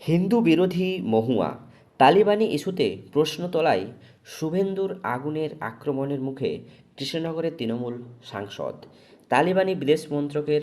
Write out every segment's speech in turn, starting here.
হিন্দু বিরোধী মহুয়া তালিবানি ইস্যুতে প্রশ্ন তোলায় শুভেন্দুর আগুনের আক্রমণের মুখে কৃষ্ণনগরের তৃণমূল সাংসদ। তালিবানি বিদেশ মন্ত্রকের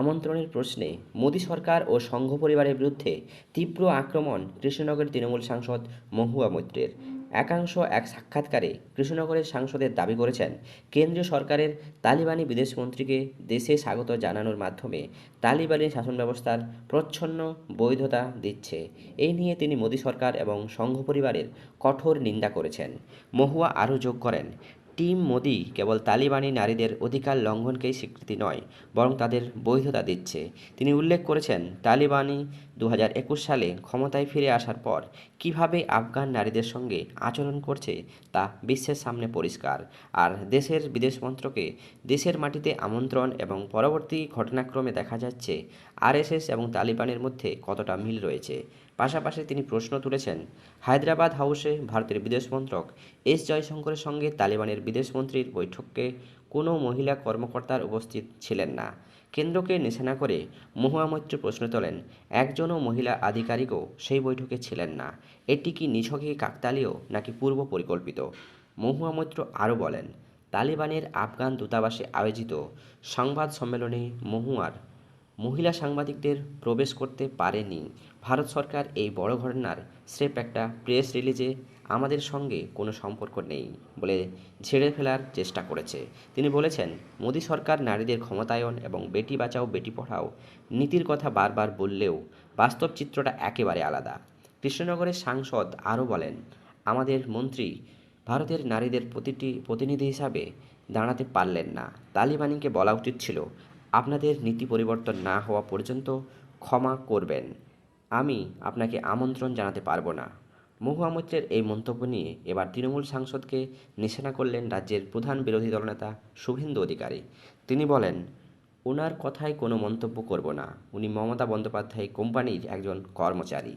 আমন্ত্রণের প্রশ্নে মোদী সরকার ও সংঘ পরিবারের বিরুদ্ধে তীব্র আক্রমণ কৃষ্ণনগরের তৃণমূল সাংসদ মহুয়া মৈত্রের। একাংশ এক সাক্ষাৎকারে কৃষ্ণনগরের সাংসদের দাবি করেছেন, কেন্দ্রীয় সরকারের তালিবানি বিদেশমন্ত্রীকে দেশে স্বাগত জানানোর মাধ্যমে তালিবানি শাসন ব্যবস্থার প্রচ্ছন্ন বৈধতা দিচ্ছে। এই নিয়ে তিনি মোদী সরকার এবং সংঘ পরিবারের কঠোর নিন্দা করেছেন। মহুয়া আরও যোগ করেন, টিম মোদি কেবল তালিবানি নারীদের অধিকার লঙ্ঘনকেই স্বীকৃতি নয়, বরং তাদের বৈধতা দিচ্ছে। তিনি উল্লেখ করেছেন, তালিবানি দু হাজার একুশ সালে ক্ষমতায় ফিরে আসার পর কীভাবে আফগান নারীদের সঙ্গে আচরণ করছে তা বিশ্বের সামনে পরিষ্কার। আর দেশের বিদেশ মন্ত্রকে দেশের মাটিতে আমন্ত্রণ এবং পরবর্তী ঘটনাক্রমে দেখা যাচ্ছে আরএসএস এবং তালিবানের মধ্যে কতটা মিল রয়েছে। পাশাপাশি তিনি প্রশ্ন তুলেছেন, হায়দ্রাবাদ হাউসে ভারতের বিদেশ মন্ত্রক এস জয়শঙ্করের সঙ্গে তালিবানের বিদেশমন্ত্রীর বৈঠকে কোনো মহিলা কর্মকর্তার উপস্থিত ছিলেন না। কেন্দ্রকে নিশানা করে মহুয়ামৈত্র প্রশ্ন তোলেন, একজনও মহিলা আধিকারিকও সেই বৈঠকে ছিলেন না। এটি কি নিছকে কাকতালীয় নাকি পূর্ব পরিকল্পিত? মহুয়ামৈত্র আরও বলেন, তালিবানের আফগান দূতাবাসে আয়োজিত সংবাদ সম্মেলনে মহুয়ার মহিলা সাংবাদিকদের প্রবেশ করতে পারেনি। ভারত সরকার এই বড় ঘটনার স্রেফ একটা প্রেস রিলিজে আমাদের সঙ্গে কোনো সম্পর্ক নেই বলে ঝেড়ে ফেলার চেষ্টা করেছে। তিনি বলেছেন, মোদী সরকার নারীদের ক্ষমতায়ন এবং বেটি বাঁচাও, বেটি পড়াও নীতির কথা বারবার বললেও বাস্তব চিত্রটা একেবারে আলাদা। কৃষ্ণনগরের সাংসদ আরও বলেন, আমাদের মন্ত্রী ভারতের নারীদের প্রতিটি প্রতিনিধি হিসাবে দাঁড়াতে পারলেন না। তালিবানিকে বলা উচিত ছিল আপনাদের নীতি পরিবর্তন না হওয়া পর্যন্ত ক্ষমা করবেন। আমি আপনাকে আমন্ত্রণ জানাতে পারব না। মহুয়া মৈত্রের এই মন্তব্য নিয়ে এবার তৃণমূল সাংসদকে নিশানা করলেন রাজ্যের প্রধান বিরোধী দলনেতা শুভেন্দু অধিকারী। তিনি বলেন, ওনার কথায় কোনো মন্তব্য করব না। উনি মমতা বন্দ্যোপাধ্যায় কোম্পানির একজন কর্মচারী।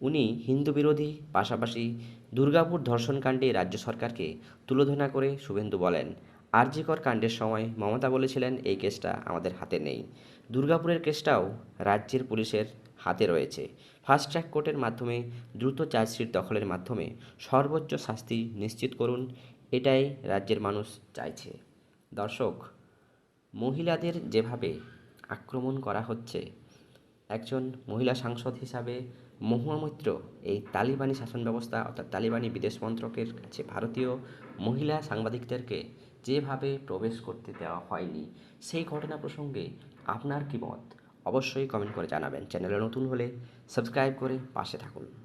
উনি হিন্দু বিরোধী, পাশাপাশি দুর্গাপুর ধর্ষণকাণ্ডে রাজ্য সরকারকে তুলোধনা করে, শুভেন্দু বলেন। আরজিকর কাণ্ডের সময় মমতা বলেছিলেন, এই কেসটা আমাদের হাতে নেই। দুর্গাপুরের কেসটাও রাজ্যের পুলিশের হাতে রয়েছে। ফাস্ট ট্র্যাক কোর্টের মাধ্যমে দ্রুত চার্জশিট দখলের মাধ্যমে সর্বোচ্চ শাস্তি নিশ্চিত করুন, এটাই রাজ্যের মানুষ চাইছে। দর্শক, মহিলাদের যেভাবে আক্রমণ করা হচ্ছে একজন মহিলা সাংসদ হিসাবে মহুয়া মৈত্র এই তালিবানি শাসন ব্যবস্থা, অর্থাৎ তালিবানি বিদেশ মন্ত্রকের কাছে ভারতীয় মহিলা সাংবাদিকদেরকে যেভাবে প্রবেশ করতে দেওয়া হয়নি, সেই ঘটনা প্রসঙ্গে আপনার কী মত? অবশ্যই কমেন্ট করে জানাবেন। চ্যানেলে নতুন হলে সাবস্ক্রাইব করে পাশে থাকুন।